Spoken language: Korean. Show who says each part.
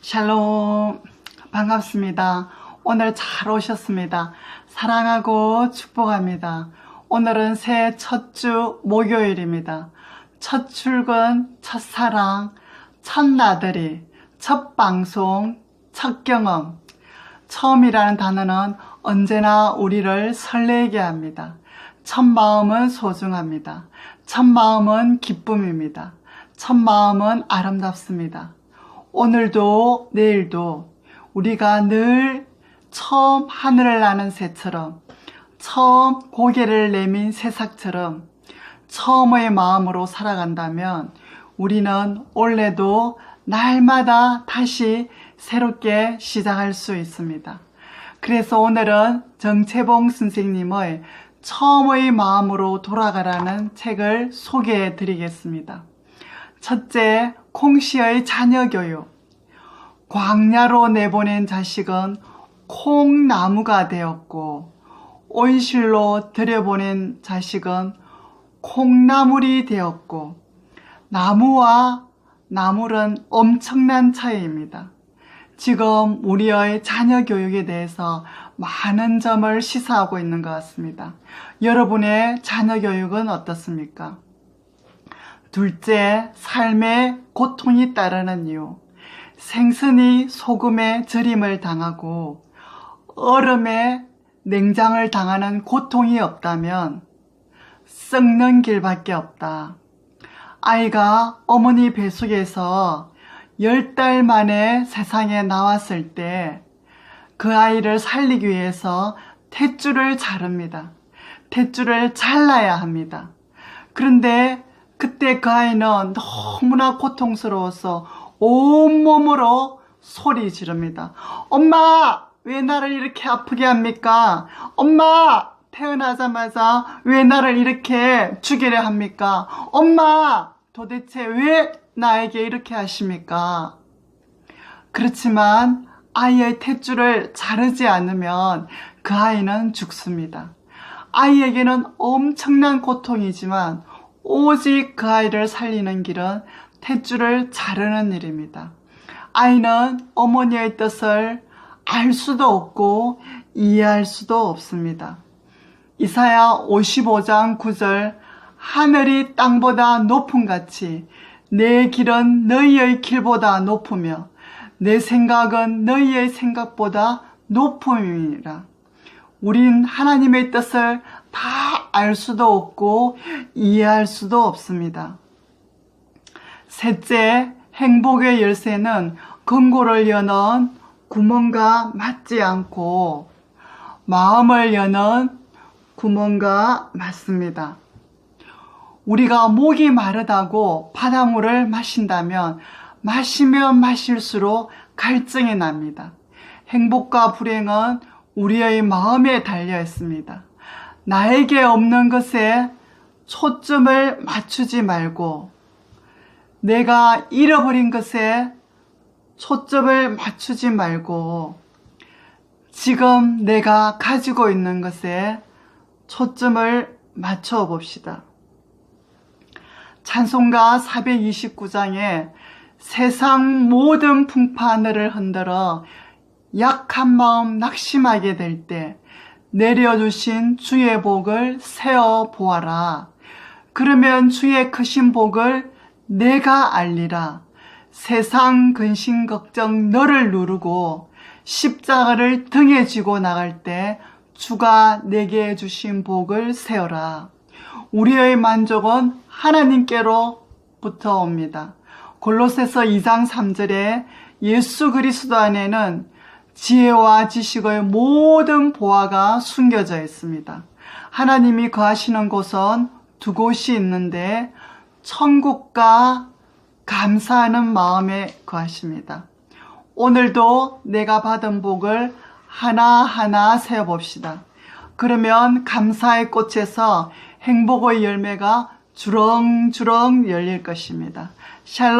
Speaker 1: 샬롬 반갑습니다. 오늘 잘 오셨습니다. 사랑하고 축복합니다. 오늘은 새해 첫 주 목요일입니다. 첫 출근, 첫 사랑, 첫 나들이, 첫 방송, 첫 경험. 처음이라는 단어는 언제나 우리를 설레게 합니다. 첫 마음은 소중합니다. 첫 마음은 기쁨입니다. 첫 마음은 아름답습니다. 오늘도 내일도 우리가 늘 처음 하늘을 나는 새처럼 처음 고개를 내민 새싹처럼 처음의 마음으로 살아간다면 우리는 올해도 날마다 다시 새롭게 시작할 수 있습니다. 그래서 오늘은 정채봉 선생님의 처음의 마음으로 돌아가라는 책을 소개해 드리겠습니다. 첫째, 콩씨의 자녀 교육. 광야로 내보낸 자식은 콩나무가 되었고, 온실로 들여보낸 자식은 콩나물이 되었고, 나무와 나물은 엄청난 차이입니다. 지금 우리의 자녀 교육에 대해서 많은 점을 시사하고 있는 것 같습니다. 여러분의 자녀 교육은 어떻습니까? 둘째, 삶의 고통이 따르는 이유. 생선이 소금에 절임을 당하고 얼음에 냉장을 당하는 고통이 없다면 썩는 길밖에 없다. 아이가 어머니 뱃속에서 열 달 만에 세상에 나왔을 때 그 아이를 살리기 위해서 탯줄을 자릅니다. 탯줄을 잘라야 합니다. 그런데 그때 그 아이는 너무나 고통스러워서 온몸으로 소리 지릅니다. 엄마! 왜 나를 이렇게 아프게 합니까? 엄마! 태어나자마자 왜 나를 이렇게 죽이려 합니까? 엄마! 도대체 왜 나에게 이렇게 하십니까? 그렇지만 아이의 탯줄을 자르지 않으면 그 아이는 죽습니다. 아이에게는 엄청난 고통이지만 오직 그 아이를 살리는 길은 탯줄을 자르는 일입니다. 아이는 어머니의 뜻을 알 수도 없고 이해할 수도 없습니다. 이사야 55장 9절 하늘이 땅보다 높은 같이 내 길은 너희의 길보다 높으며 내 생각은 너희의 생각보다 높음이라. 우린 하나님의 뜻을 다 알 수도 없고 이해할 수도 없습니다. 셋째, 행복의 열쇠는 금고를 여는 구멍과 맞지 않고 마음을 여는 구멍과 맞습니다. 우리가 목이 마르다고 바닷물을 마신다면 마시면 마실수록 갈증이 납니다. 행복과 불행은 우리의 마음에 달려 있습니다. 나에게 없는 것에 초점을 맞추지 말고 내가 잃어버린 것에 초점을 맞추지 말고 지금 내가 가지고 있는 것에 초점을 맞춰 봅시다. 찬송가 429장에 세상 모든 풍파 하늘을 흔들어 약한 마음 낙심하게 될 때 내려주신 주의 복을 세어 보아라. 그러면 주의 크신 복을 내가 알리라. 세상 근심 걱정 너를 누르고 십자가를 등에 지고 나갈 때 주가 내게 주신 복을 세어라. 우리의 만족은 하나님께로부터 옵니다. 골로새서 2장 3절에 예수 그리스도 안에는 지혜와 지식의 모든 보화가 숨겨져 있습니다. 하나님이 거하시는 곳은 두 곳이 있는데 천국과 감사하는 마음에 거하십니다. 오늘도 내가 받은 복을 하나하나 세어봅시다. 그러면 감사의 꽃에서 행복의 열매가 주렁주렁 열릴 것입니다. 샬롬!